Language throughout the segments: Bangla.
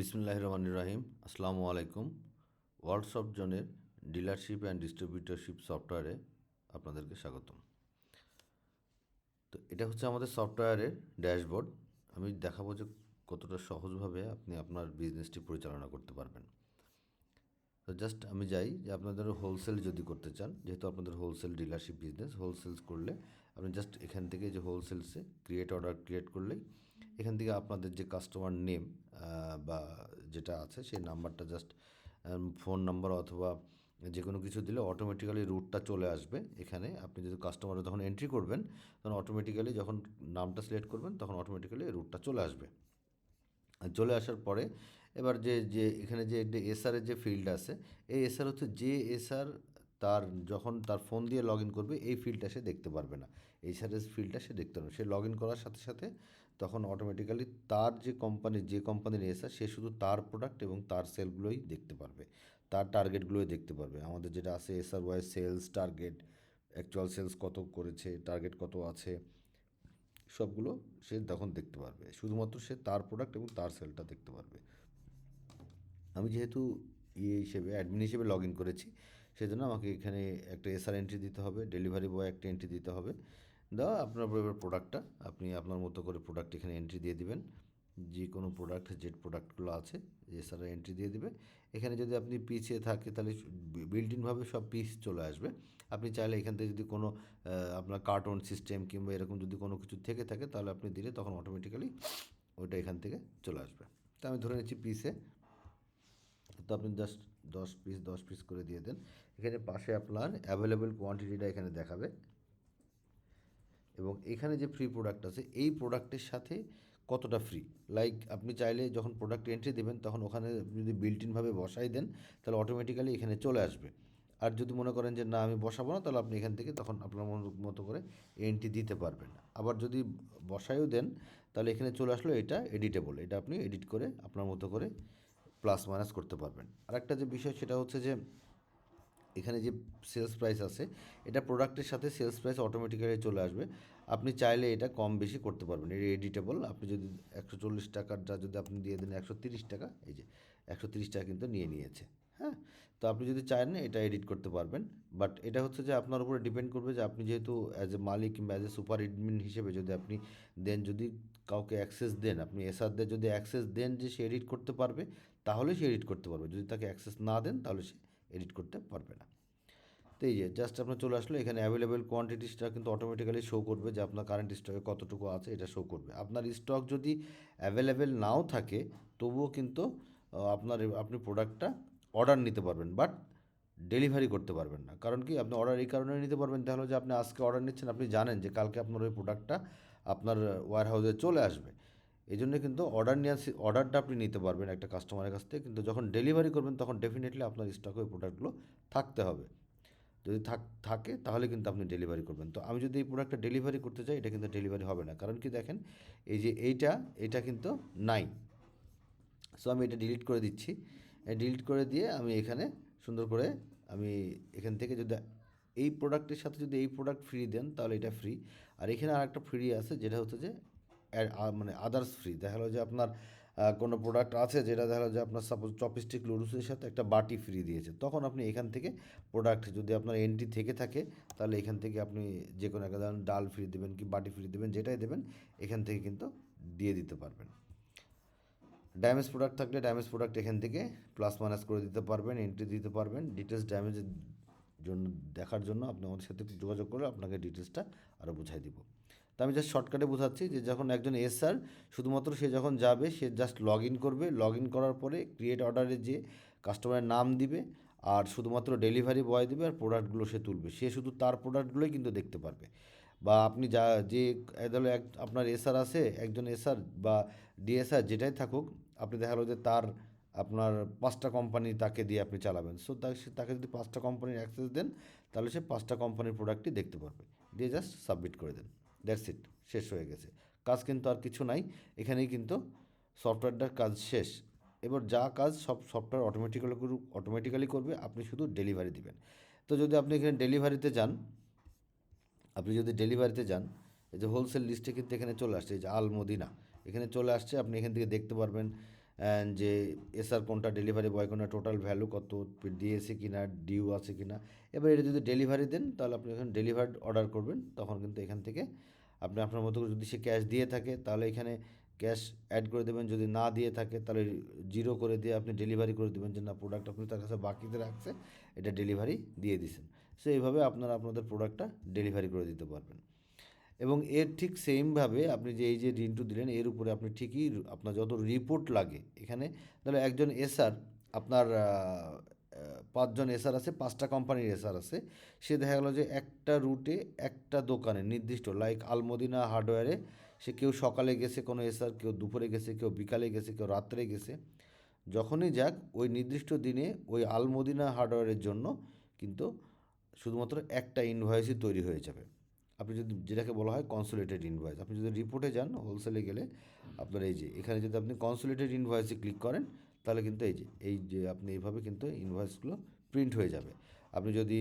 বিসমুল্লাহ রহমান রাহিম আসসালামু আলাইকুম। ওয়ার্কশপ জোনের ডিলারশিপ অ্যান্ড ডিস্ট্রিবিউটরশিপ সফটওয়্যারে আপনাদেরকে স্বাগতম। তো এটা হচ্ছে আমাদের সফটওয়্যারের ড্যাশবোর্ড। আমি দেখাবো যে কতটা সহজভাবে আপনি আপনার বিজনেসটি পরিচালনা করতে পারবেন। তো জাস্ট আমি যাই যে আপনাদের হোলসেল যদি করতে চান, যেহেতু আপনাদের হোলসেল ডিলারশিপ বিজনেস, হোলসেলস করলে আপনি জাস্ট এখান থেকে যে হোলসেলসে ক্রিয়েট অর্ডার ক্রিয়েট করলেই এখান থেকে আপনাদের যে কাস্টমার নেম বা যেটা আছে সেই নাম্বারটা জাস্ট ফোন নাম্বার অথবা যে কোনো কিছু দিলে অটোমেটিক্যালি রুটটা চলে আসবে। এখানে আপনি যদি কাস্টমারে তখন এন্ট্রি করবেন, তখন অটোমেটিক্যালি যখন নামটা সিলেক্ট করবেন, তখন অটোমেটিক্যালি রুটটা চলে আসবে। চলে আসার পরে, এবার যে যে, এখানে যে এসআরের যে ফিল্ড আছে, এই এসআর হচ্ছে যে এসআর তার যখন তার ফোন দিয়ে লগ ইন করবে, এই ফিল্ডটা সে দেখতে পারবে না। এই এইচআরএস ফিল্ডটা সে দেখতে পারবে সে লগ ইন করার সাথে সাথে তখন অটোমেটিক্যালি তার যে কোম্পানি যে কোম্পানির এসআর সে শুধু তার প্রোডাক্ট এবং তার সেলগুলোই দেখতে পারবে। তার টার্গেটগুলোই দেখতে পারবে। আমাদের যেটা আছে SR wise sales target actual sales কত করেছে টার্গেট কত আছে, সবগুলো সে তখন দেখতে পারবে। শুধুমাত্র সে তার প্রোডাক্ট এবং তার সেলটা দেখতে পারবে। আমি যেহেতু ইয়ে হিসেবে অ্যাডমিন হিসেবে লগ ইন করেছি সেজন্য আমাকে এখানে একটা এসআর এন্ট্রি দিতে হবে ডেলিভারি বয় একটা এন্ট্রি দিতে হবে। দেওয়া আপনার এবার প্রোডাক্টটা আপনি আপনার মতো করে প্রোডাক্ট এখানে এন্ট্রি দিয়ে দিবেন। যে কোনো প্রোডাক্ট যে প্রোডাক্টগুলো আছে এসআর এন্ট্রি দিয়ে দিবে। এখানে যদি আপনি পিছিয়ে থাকে, তাহলে বিল্ট ইনভাবে সব পিস চলে আসবে। আপনি চাইলে এখান থেকে যদি কোনো আপনার কার্টুন সিস্টেম কিংবা এরকম যদি কোনো কিছু থেকে থাকে, তাহলে আপনি দিলে তখন অটোমেটিক্যালি ওইটা এখান থেকে চলে আসবে। তা আমি ধরে নিচ্ছি পিসে তো আপনি জাস্ট দশ পিস দশ পিস করে দিয়ে দেন। এখানে পাশে আপনার অ্যাভেলেবেল কোয়ান্টিটিটা এখানে দেখাবে। এবং এখানে যে ফ্রি প্রোডাক্ট আছে, এই প্রোডাক্টের সাথে কতটা ফ্রি লাইক আপনি চাইলে যখন প্রোডাক্ট এন্ট্রি দেবেন, তখন ওখানে যদি বিল্ট ইনভাবে বসাই দেন, তাহলে অটোমেটিক্যালি এখানে চলে আসবে। আর যদি মনে করেন যে, না, আমি বসাবো না, তাহলে আপনি এখান থেকে তখন আপনার মতো করে এন্ট্রি দিতে পারবেন। আবার যদি বসাইও দেন, তাহলে এখানে চলে আসলো এটা এডিটেবল এটা আপনি এডিট করে আপনার মতো করে প্লাস মাইনাস করতে পারবেন। আরেকটা যে বিষয় সেটা হচ্ছে যে, এখানে যে সেলস প্রাইস আছে, এটা প্রোডাক্টের সাথে সেলস প্রাইস অটোমেটিক্যালি চলে আসবে। আপনি চাইলে এটা কম বেশি করতে পারবেন। এটা এডিটেবল আপনি যদি একশো চল্লিশ টাকারটা যদি আপনি দিয়ে দেন, একশো তিরিশ টাকা, এই যে একশো তিরিশ টাকা কিন্তু নিয়ে নিয়েছে হ্যাঁ? তো আপনি যদি চান, এটা এডিট করতে পারবেন। বাট এটা হচ্ছে যে আপনার উপরে ডিপেন্ড করবে যে আপনি যেহেতু অ্যাজ এ মালিক কিংবা অ্যাজ এ সুপার এডমিন হিসেবে যদি আপনি দেন, যদি কাউকে অ্যাক্সেস দেন, আপনি এসআরদের যদি অ্যাক্সেস দেন যে সে এডিট করতে পারবে তাহলে সে এডিট করতে পারবে। যদি তাকে অ্যাক্সেস না দেন, তাহলে সে এডিট করতে পারবে না। তো এই যে জাস্ট আপনার চলে আসলো, এখানে অ্যাভেলেবেল কোয়ান্টিটিসটা কিন্তু অটোমেটিক্যালি শো করবে যে আপনার কারেন্ট স্টকে কতটুকু আছে, এটা শো করবে। আপনার স্টক যদি অ্যাভেলেবেল নাও থাকে, তবুও কিন্তু আপনার আপনি প্রোডাক্টটা অর্ডার নিতে পারবেন বাট ডেলিভারি করতে পারবেন না। কারণ কি, আপনি অর্ডার এই কারণে নিতে পারবেন, তাহলে যে আপনি আজকে অর্ডার নিচ্ছেন, আপনি জানেন যে কালকে আপনার ওই প্রোডাক্টটা আপনার ওয়ার হাউসে চলে আসবে। এই জন্য কিন্তু অর্ডার নিয়ে অর্ডারটা আপনি নিতে পারবেন একটা কাস্টমারের কাছ থেকে। কিন্তু যখন ডেলিভারি করবেন, তখন ডেফিনেটলি আপনার স্টকে ওই প্রোডাক্টগুলো থাকতে হবে। যদি থাক, থাকে, তাহলে কিন্তু আপনি ডেলিভারি করবেন। তো আমি যদি এই প্রোডাক্টটা ডেলিভারি করতে চাই, এটা কিন্তু ডেলিভারি হবে না। কারণ কি দেখেন, এই যে এইটা, এটা কিন্তু নাই। সো আমি এটা ডিলিট করে দিচ্ছি। ডিলিট করে দিয়ে আমি এখানে সুন্দর করে আমি এখান থেকে যদি এই প্রোডাক্টের সাথে যদি এই প্রোডাক্ট ফ্রি দেন, তাহলে এটা ফ্রি আর এখানে আর একটা ফ্রি আছে, যেটা হচ্ছে যে মানে আদার্স ফ্রি দেখা গেলো যে আপনার কোনো প্রোডাক্ট আছে যেটা দেখা গেলো যে আপনার সাপোজ চপস্টিক লুডুসের সাথে একটা বাটি ফ্রি দিয়েছে। তখন আপনি এখান থেকে প্রোডাক্ট যদি আপনার এন্ট্রি থেকে থাকে, তাহলে এখান থেকে আপনি যে কোনো একটা ডাল ফ্রি দেবেন কি বাটি ফ্রি দেবেন, যেটাই দেবেন, এখান থেকে কিন্তু দিয়ে দিতে পারবেন। ড্যামেজ প্রোডাক্ট থাকলে ড্যামেজ প্রোডাক্ট এখান থেকে প্লাস মাইনাস করে দিতে পারবেন এন্ট্রি দিতে পারবেন। ডিটেলস ড্যামেজের জন্য, দেখার জন্য আপনি আমাদের সাথে যোগাযোগ করলে আপনাকে ডিটেলসটা আরও বুঝাই দিব। তো আমি জাস্ট শর্টকাটে বোঝাচ্ছি যে যখন একজন এসআর শুধুমাত্র সে যখন যাবে, সে জাস্ট লগ ইন করবে। লগ ইন করার পরে ক্রিয়েট অর্ডারে যে কাস্টমারের নাম দিবে আর শুধুমাত্র ডেলিভারি বয় দেবে আর প্রোডাক্টগুলো সে তুলবে। সে শুধু তার প্রোডাক্টগুলোই কিন্তু দেখতে পারবে। বা আপনি যা, যে ধরো এক, আপনার এসআর আছে, একজন এসআর বা ডিএসআর যেটাই থাকুক, আপনি দেখা গেলো যে তার, আপনার পাঁচটা কোম্পানি তাকে দিয়ে আপনি চালাবেন। সো, তাকে যদি পাঁচটা কোম্পানির অ্যাক্সেস দেন, তাহলে সে পাঁচটা কোম্পানির প্রোডাক্টই দেখতে পারবে। দিয়ে জাস্ট সাবমিট করে দেন। দ্যাটস ইট, শেষ হয়ে গেছে। কাজ কিন্তু আর কিছু নাই, এখানেই কিন্তু সফটওয়্যারটার কাজ শেষ। এবার যা কাজ সব সফটওয়্যার অটোমেটিক্যালি অটোমেটিক্যালি করবে, আপনি শুধু ডেলিভারি দিবেন। তো যদি আপনি এখানে ডেলিভারিতে যান, আপনি যদি ডেলিভারিতে যান, এই যে হোলসেল লিস্টে কিন্তু এখানে চলে আসছে, এই যে আল মদিনা, এখানে চলে আসছে, আপনি এখান থেকে দেখতে পারবেন যে এসআর কোনটা ডেলিভারি বয় কোনটা টোটাল ভ্যালু কত দিয়েছে কি না ডিউ আছে কি না এবার এটা যদি ডেলিভারি দেন, তাহলে আপনি এখানে ডেলিভার্ড অর্ডার করবেন, তখন কিন্তু এখান থেকে আপনি আপনার মতো যদি সে ক্যাশ দিয়ে থাকে, তাহলে এখানে ক্যাশ অ্যাড করে দেবেন, যদি না দিয়ে থাকে, তাহলে জিরো করে দিয়ে আপনি ডেলিভারি করে দেবেন যে না প্রোডাক্ট আপনি তার কাছে বাকিতে রাখছে, এটা ডেলিভারি দিয়ে দিছেন সো এইভাবে আপনারা আপনাদের প্রোডাক্টটা ডেলিভারি করে দিতে পারবেন। এবং এর ঠিক সেমভাবে আপনি যে, এই যে ঋণটু দিলেন, এর উপরে আপনি ঠিকই আপনার যত রিপোর্ট লাগে, এখানে তাহলে একজন এসআর আপনার পাঁচজন এসআর আছে, পাঁচটা কোম্পানির এসআর আছে, সে দেখা গেলো যে একটা রুটে একটা দোকানে নির্দিষ্ট লাইক আলমদিনা হার্ডওয়্যারে সে কেউ সকালে গেছে কোনো এসআর কেউ দুপুরে গেছে, কেউ বিকালে গেছে, কেউ রাত্রে গেছে, যখনই যাক, ওই নির্দিষ্ট দিনে ওই আলমদিনা হার্ডওয়্যারের জন্য কিন্তু শুধুমাত্র একটা ইনভয়েসই তৈরি হয়ে যাবে। আপনি যদি যেটাকে বলা হয় কনসোলেটেড ইনভয়েস আপনি যদি রিপোর্টে যান হোলসেলে গেলে আপনার এই যে, এখানে যদি আপনি কনসোলেটেড ইনভয়েসে ক্লিক করেন, তাহলে কিন্তু এই যে এই যে আপনি এইভাবে কিন্তু ইনভয়েসগুলো প্রিন্ট হয়ে যাবে। আপনি যদি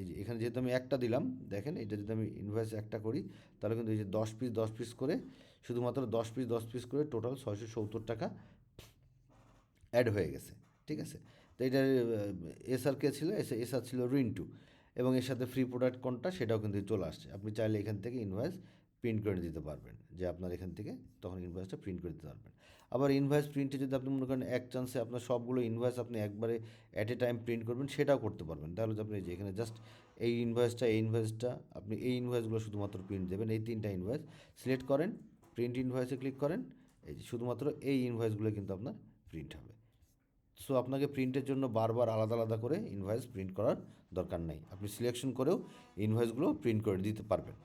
এই যে, এখানে যেহেতু আমি একটা দিলাম, দেখেন, এটা যদি আমি ইনভয়েস একটা করি, তাহলে কিন্তু এই যে দশ পিস দশ পিস করে, শুধুমাত্র দশ পিস দশ পিস করে টোটাল ছয়শো সত্তর টাকা অ্যাড হয়ে গেছে, ঠিক আছে? তো এটার এসআর কে ছিল এসআর ছিল রিন্টু এবং এর সাথে ফ্রি প্রোডাক্ট কোনটা সেটাও কিন্তু চলে আসছে। আপনি চাইলে এখান থেকে ইনভয়েস প্রিন্ট করে দিতে পারবেন। যে আপনার এখান থেকে তখন ইনভয়েসটা প্রিন্ট করে দিতে পারবেন। আবার ইনভয়েস প্রিন্টে যদি আপনি মনে করেন এক চান্সে আপনার সবগুলো ইনভয়েস আপনি একবারে অ্যাট এ টাইম প্রিন্ট করবেন, সেটাও করতে পারবেন। তাহলে আপনি যে এখানে জাস্ট এই ইনভয়েসটা এই ইনভয়েসটা আপনি এই ইনভয়েসগুলো শুধুমাত্র প্রিন্ট দেবেন। এই তিনটা ইনভয়েস সিলেক্ট করেন প্রিন্ট ইনভয়েসে ক্লিক করেন, এই যে শুধুমাত্র এই ইনভয়েসগুলো কিন্তু আপনার প্রিন্ট হবে। সো আপনাকে প্রিন্টের জন্য বারবার আলাদা আলাদা করে ইনভয়েস প্রিন্ট করার দরকার নাই। আপনি সিলেকশন করেও ইনভয়েসগুলো প্রিন্ট করে দিতে পারবেন।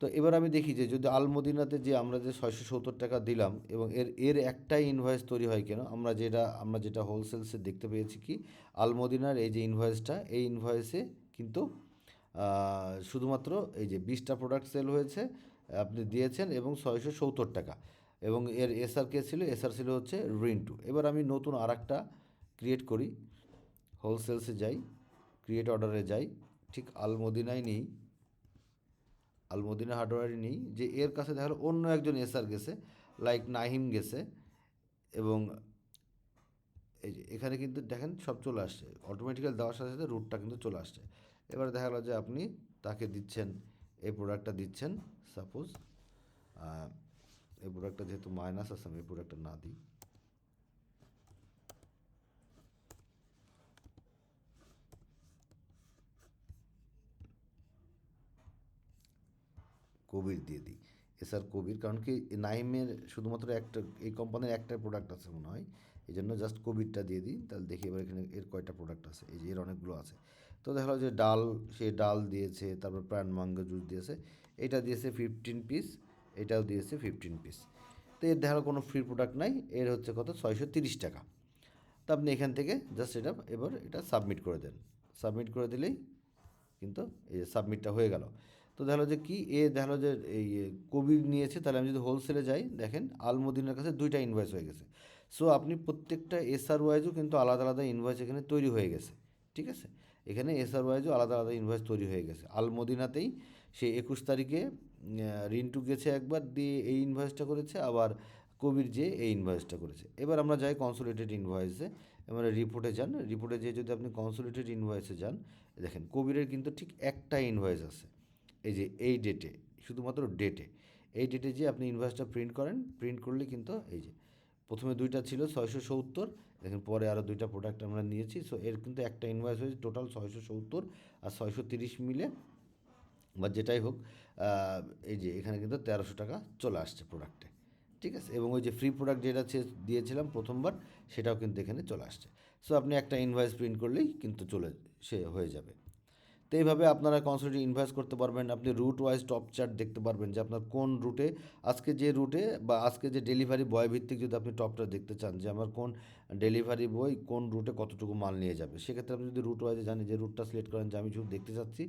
তো এবার আমি দেখি যে যদি আলমদিনাতে যে আমরা যে ছয়শো সত্তর টাকা দিলাম এবং এর এর একটাই ইনভয়েস তৈরি হয় কেন? আমরা যেটা আমরা যেটা হোলসেলসে দেখতে পেয়েছি কি, আলমদিনার এই যে ইনভয়েসটা এই ইনভয়েসে কিন্তু শুধুমাত্র এই যে বিশটা প্রোডাক্ট সেল হয়েছে, আপনি দিয়েছেন এবং ছয়শো সত্তর টাকা। এবং এর এসআর কে ছিল এসআর ছিল হচ্ছে রিন্টু এবার আমি নতুন আর ক্রিয়েট করি হোলসেলসে যাই। ক্রিয়েট অর্ডারে যাই, ঠিক আলমদিনায় নিই, আলমদিনা হার্ডওয়্যারে নেই, যে এর কাছে দেখা অন্য একজন এসআর গেছে লাইক নাহিম গেছে, এবং এই যে এখানে কিন্তু দেখেন সব চলে আসছে অটোমেটিক্যাল দেওয়ার সাথে সাথে রুটটা কিন্তু চলে আসছে। এবার দেখা গেলো যে আপনি তাকে দিচ্ছেন, এই প্রোডাক্টটা দিচ্ছেন সাপোজ এই প্রোডাক্টটা যেহেতু মাইনাস আছে, আমি এই প্রোডাক্টটা না দিই। কবির দিয়ে দিই। এসআর কবির, কারণ কি নাইমের শুধুমাত্র একটা, এই কোম্পানির একটা প্রোডাক্ট আছে মনে হয়। এই জন্য জাস্ট কোভিডটা দিয়ে দিই, তাহলে দেখি এবার এখানে এর কয়টা প্রোডাক্ট আছে। এই যে এর অনেকগুলো আছে। তো দেখা যে ডাল, সে ডাল দিয়েছে, তারপর প্রাণ মাঙ্গা জুস দিয়েছে, এটা দিয়েছে ফিফটিন পিস এটাও দিয়েছে ফিফটিন পিস তো এর দেখা কোনো ফ্রি প্রোডাক্ট নাই, এর হচ্ছে কত? ছয়শো তিরিশ টাকা। তো আপনি এখান থেকে জাস্ট এটা, এবার এটা সাবমিট করে দেন। সাবমিট করে দিলেই কিন্তু এই সাবমিটটা হয়ে গেল। তো দেখা যে কি? এ দেখা যে এই কবির নিয়েছে, তাহলে আমি যদি হোলসেলে যাই, দেখেন আলমদিনের কাছে দুইটা ইনভয়েস হয়ে গেছে। সো আপনি প্রত্যেকটা এসআর ওয়াইজও কিন্তু আলাদা আলাদা ইনভয়েস এখানে তৈরি হয়ে গেছে, ঠিক আছে? এখানে এসআর ওয়াইজও আলাদা আলাদা ইনভয়েস তৈরি হয়ে গেছে। আলমদিনাতেই সে একুশ তারিখে রিন্টু গেছে একবার, দিয়ে এই ইনভয়েসটা করেছে, আবার কবির যে এই ইনভয়েসটা করেছে। এবার আমরা যাই কনসোলিটেড ইনভয়েসে এবারে রিপোর্টে যান। রিপোর্টে যেয়ে যদি আপনি কনসোলিটেড ইনভয়েসে যান, দেখেন কবিরের কিন্তু ঠিক একটা ইনভয়েস আছে। এই যে এই ডেটে শুধুমাত্র ডেটে এই ডেটে যে আপনি ইনভয়েসটা প্রিন্ট করেন প্রিন্ট করলে কিন্তু এই যে প্রথমে দুইটা ছিল ছয়শো সত্তর, দেখেন পরে আরও দুইটা প্রোডাক্ট আমরা নিয়েছি সো এর কিন্তু একটা ইনভয়েস হয়েছে টোটাল ছয়শো সত্তর আর ছয়শো তিরিশ মিলে বা যেটাই হোক এই যে এখানে কিন্তু তেরোশো টাকা চলে আসছে প্রোডাক্টে ঠিক আছে? এবং ওই যে ফ্রি প্রোডাক্ট যেটা দিয়েছিলাম প্রথমবার, সেটাও কিন্তু এখানে চলে আসছে। সো আপনি একটা ইনভয়েস প্রিন্ট করলেই কিন্তু চলে, সে হয়ে যাবে। তো এইভাবে আপনারা কনসোলিটি ইনভেস্ট করতে পারবেন। আপনি রুট ওয়াইজ টপ চার্ট দেখতে পারবেন যে আপনার কোন রুটে আজকে যে রুটে বা আজকে যে ডেলিভারি বয় ভিত্তিক যদি আপনি টপটা দেখতে চান যে আমার কোন ডেলিভারি বয় কোন রুটে কতটুকু মাল নিয়ে যাবে। সেক্ষেত্রে আপনি যদি রুট ওয়াইজে জানেন যে রুটটা সিলেক্ট করেন যে আমি শুধু দেখতে চাচ্ছি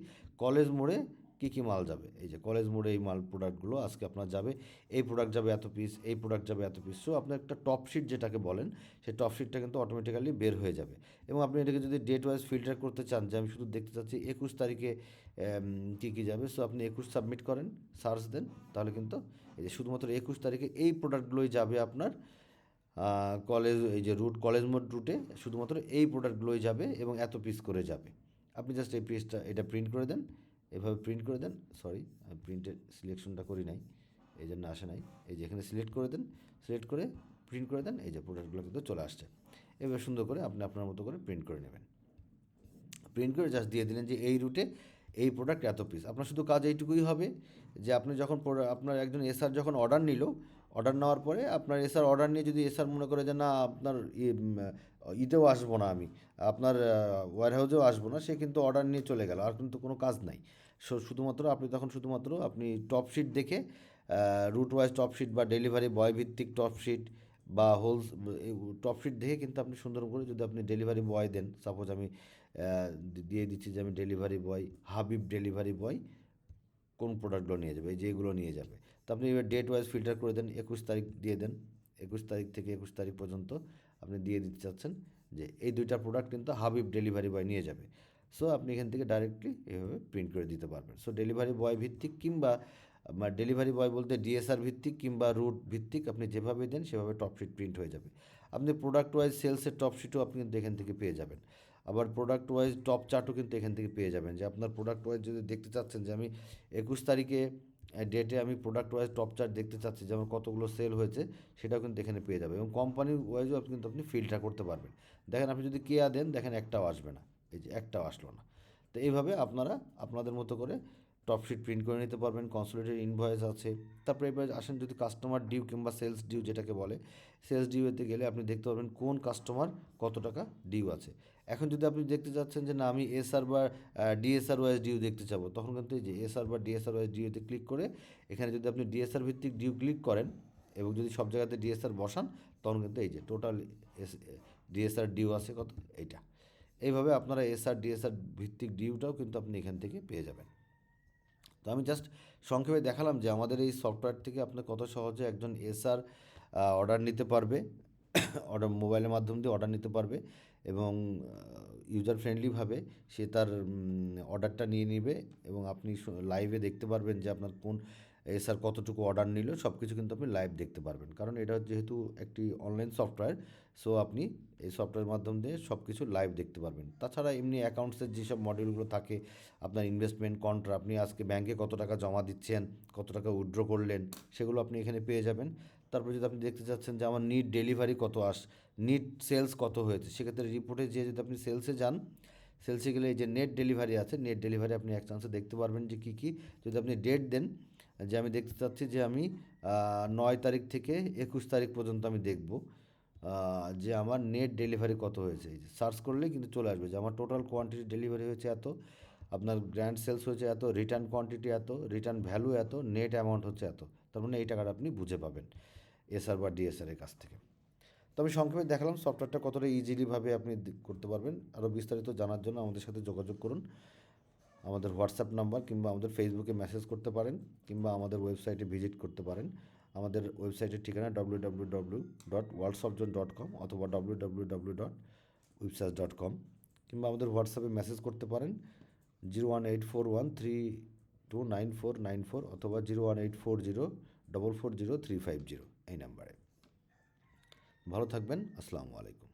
কলেজ মোড়ে কী কী মাল যাবে? এই যে কলেজ মোড়ে এই মাল প্রোডাক্টগুলো আজকে আপনার যাবে, এই প্রোডাক্ট যাবে এত পিস এই প্রোডাক্ট যাবে এত পিস সো আপনার একটা টপ শিট যেটাকে বলেন, সেই টপ শিটটা কিন্তু অটোমেটিক্যালি বের হয়ে যাবে। এবং আপনি এটাকে যদি ডেট ওয়াইজ ফিল্টার করতে চান, যে আমি শুধু দেখতে চাচ্ছি একুশ তারিখে কী কী যাবে সো আপনি একুশ সাবমিট করেন সার্চ দেন, তাহলে কিন্তু এই যে শুধুমাত্র একুশ তারিখে এই প্রোডাক্টগুলোই যাবে আপনার কলেজ, এই যে রুট কলেজ মোড রুটে শুধুমাত্র এই প্রোডাক্টগুলোই যাবে এবং এত পিস করে যাবে। আপনি জাস্ট এই পিসটা এটা প্রিন্ট করে দেন এভাবে প্রিন্ট করে দেন। সরি আমি প্রিন্টের সিলেকশনটা করি নাই এই জন্য আসে নাই। এই যে এখানে সিলেক্ট করে দেন সিলেক্ট করে প্রিন্ট করে দেন এই যে প্রোডাক্টগুলো কিন্তু চলে আসছে। এবার সুন্দর করে আপনি আপনার মতো করে প্রিন্ট করে নেবেন। প্রিন্ট করে জাস্ট দিয়ে দিলেন যে এই রুটে এই প্রোডাক্ট এত পিস আপনার শুধু কাজ এইটুকুই হবে যে আপনি যখন আপনার একজন এসআর যখন অর্ডার নিল অর্ডার নেওয়ার পরে আপনার এসআর অর্ডার নিয়ে যদি এসআর মনে করে যে না আপনার ই, উম, ইতেও আসব না আমি আপনার ওয়ারহাউসেও আসব না সে কিন্তু অর্ডার নিয়ে চলে গেল আর কিন্তু কোনো কাজ নাই। শুধুমাত্র আপনি তখন শুধুমাত্র আপনি টপ শিট দেখে রুট ওয়াইজ টপ শিট বা ডেলিভারি বয় ভিত্তিক টপ শিট বা হোলস টপ শিট দেখে কিন্তু আপনি সুন্দর করে যদি আপনি ডেলিভারি বয় দেন সাপোজ আমি দিয়ে দিচ্ছি যে আমি delivery boy Habib delivery boy কোন প্রোডাক্টগুলো নিয়ে যাবে? এই যে নিয়ে যাবে। তো আপনি এবার ডেট ওয়াইজ ফিল্টার করে দেন, একুশ তারিখ দিয়ে দেন, একুশ তারিখ থেকে একুশ তারিখ পর্যন্ত আপনি দিয়ে দিতে চাচ্ছেন যে এই দুইটা প্রোডাক্ট কিন্তু হাবিব ডেলিভারি বয় নিয়ে যাবে। সো আপনি এখান থেকে ডাইরেক্টলি এভাবে প্রিন্ট করে দিতে পারবেন। সো ডেলিভারি বয় ভিত্তিক কিংবা ডেলিভারি বয় বলতে ডিএসআর ভিত্তিক কিংবা রুট ভিত্তিক আপনি যেভাবে দেন সেভাবে টপশিট প্রিন্ট হয়ে যাবে। আপনি প্রোডাক্ট ওয়াইজ সেলসের টপশিটও আপনি কিন্তু এখান থেকে পেয়ে যাবেন। আবার প্রোডাক্ট ওয়াইজ টপ চার্টও কিন্তু এখান থেকে পেয়ে যাবেন। যে আপনার প্রোডাক্ট ওয়াইজ যদি দেখতে চাচ্ছেন যে আমি একুশ তারিখে ডেটে আমি প্রোডাক্ট ওয়াইজ টপ চার্ট দেখতে চাচ্ছি যে আমার কতগুলো সেল হয়েছে, সেটাও কিন্তু এখানে পেয়ে যাবে এবং কোম্পানি ওয়াইজও আপনি কিন্তু আপনি ফিল্টার করতে পারবেন। দেখেন, আপনি যদি কেয়া দেন, দেখেন একটাও আসবে না। এই যে একটাও আসলো না। তো এইভাবে আপনারা আপনাদের মতো করে টপশিট প্রিন্ট করে নিতে পারবেন কনসোলেটেড ইনভয়েস আছে। তারপরে এবার আসেন যদি কাস্টমার ডিউ কিংবা সেলস ডিউ যেটাকে বলে সেলস ডিউতে গেলে আপনি দেখতে পারবেন কোন কাস্টমার কত টাকা ডিউ আছে। এখন যদি আপনি দেখতে চাচ্ছেন যে না, আমি এসআর বা ডিএসআর ওয়াইজ ডিউ দেখতে চাবো তখন কিন্তু এই যে এসআর বা ডিএসআর ওয়াইজ ডিউতে ক্লিক করে এখানে যদি আপনি ডিএসআর ভিত্তিক ডিউ ক্লিক করেন এবং যদি সব জায়গাতে ডিএসআর বসান, তখন কিন্তু এই যে টোটাল এস ডিএসআর ডিউ আছে কত? এইটা। এইভাবে আপনারা এসআর ডিএসআর ভিত্তিক ডিউটাও কিন্তু আপনি এখান থেকে পেয়ে যাবেন। তো আমি জাস্ট সংক্ষেপে দেখালাম যে আমাদের এই সফটওয়্যার থেকে আপনি কত সহজে একজন এসআর অর্ডার নিতে পারবে অর্ডার মোবাইলের মাধ্যম দিয়ে অর্ডার নিতে পারবে এবং ইউজার ফ্রেন্ডলিভাবে সে তার অর্ডারটা নিয়ে নেবে এবং আপনি লাইভে দেখতে পারবেন যে আপনার কোন এসআর কতটুকু অর্ডার নিল সব কিছু কিন্তু আপনি লাইভ দেখতে পারবেন। কারণ এটা যেহেতু একটি অনলাইন সফটওয়্যার সো আপনি এই সফটওয়্যার মাধ্যম দিয়ে সব কিছু লাইভ দেখতে পারবেন। তাছাড়া এমনি অ্যাকাউন্টসের যেসব মডিউলগুলো থাকে, আপনার ইনভেস্টমেন্ট কন্ট্রা আপনি আজকে ব্যাংকে কত টাকা জমা দিচ্ছেন, কত টাকা উইথড্র করলেন, সেগুলো আপনি এখানে পেয়ে যাবেন। তারপর যদি আপনি দেখতে চাচ্ছেন যে আমার নিট ডেলিভারি কত আস নিট সেলস কত হয়েছে, সেক্ষেত্রে রিপোর্টে যে যদি আপনি সেলসে যান সেলসে গেলে এই যে নেট ডেলিভারি আছে নেট ডেলিভারি আপনি এক চান্সে দেখতে পারবেন যে কী কী। যদি আপনি ডেট দেন যে আমি দেখতে চাচ্ছি যে আমি নয় তারিখ থেকে একুশ তারিখ পর্যন্ত আমি দেখব যে আমার নেট ডেলিভারি কত হয়েছে। সার্চ করলেই কিন্তু চলে আসবে যে আমার টোটাল কোয়ান্টিটি ডেলিভারি হয়েছে এত, আপনার গ্র্যান্ড সেলস হয়েছে এত রিটার্ন কোয়ান্টিটি এত রিটার্ন ভ্যালু এত নেট অ্যামাউন্ট হচ্ছে এত। তার মানে এই টাকাটা আপনি বুঝে পাবেন এসআর বা ডিএসআর এর কাছ থেকে। তো আমি সংক্ষেপে দেখালাম সফটওয়্যারটা কতটা ইজিলিভাবে আপনি করতে পারবেন। আরও বিস্তারিত জানার জন্য আমাদের সাথে যোগাযোগ করুন। আমাদের হোয়াটসঅ্যাপ নাম্বার কিংবা আমাদের ফেসবুকে মেসেজ করতে পারেন কিংবা আমাদের ওয়েবসাইটে ভিজিট করতে পারেন। আমাদের ওয়েবসাইটের ঠিকানা ডাব্লিউ ডাব্লিউ ডাব্লিউ ডট ওয়ার্ল্ডসফজন ডট কম অথবা W W W dot website dot com কিংবা আমাদের হোয়াটসঅ্যাপে মেসেজ করতে পারেন zero one eight four one three two nine four nine four অথবা zero one eight four zero double four zero three five zero এই নাম্বারে। ভালো থাকবেন, আসসালামু আলাইকুম।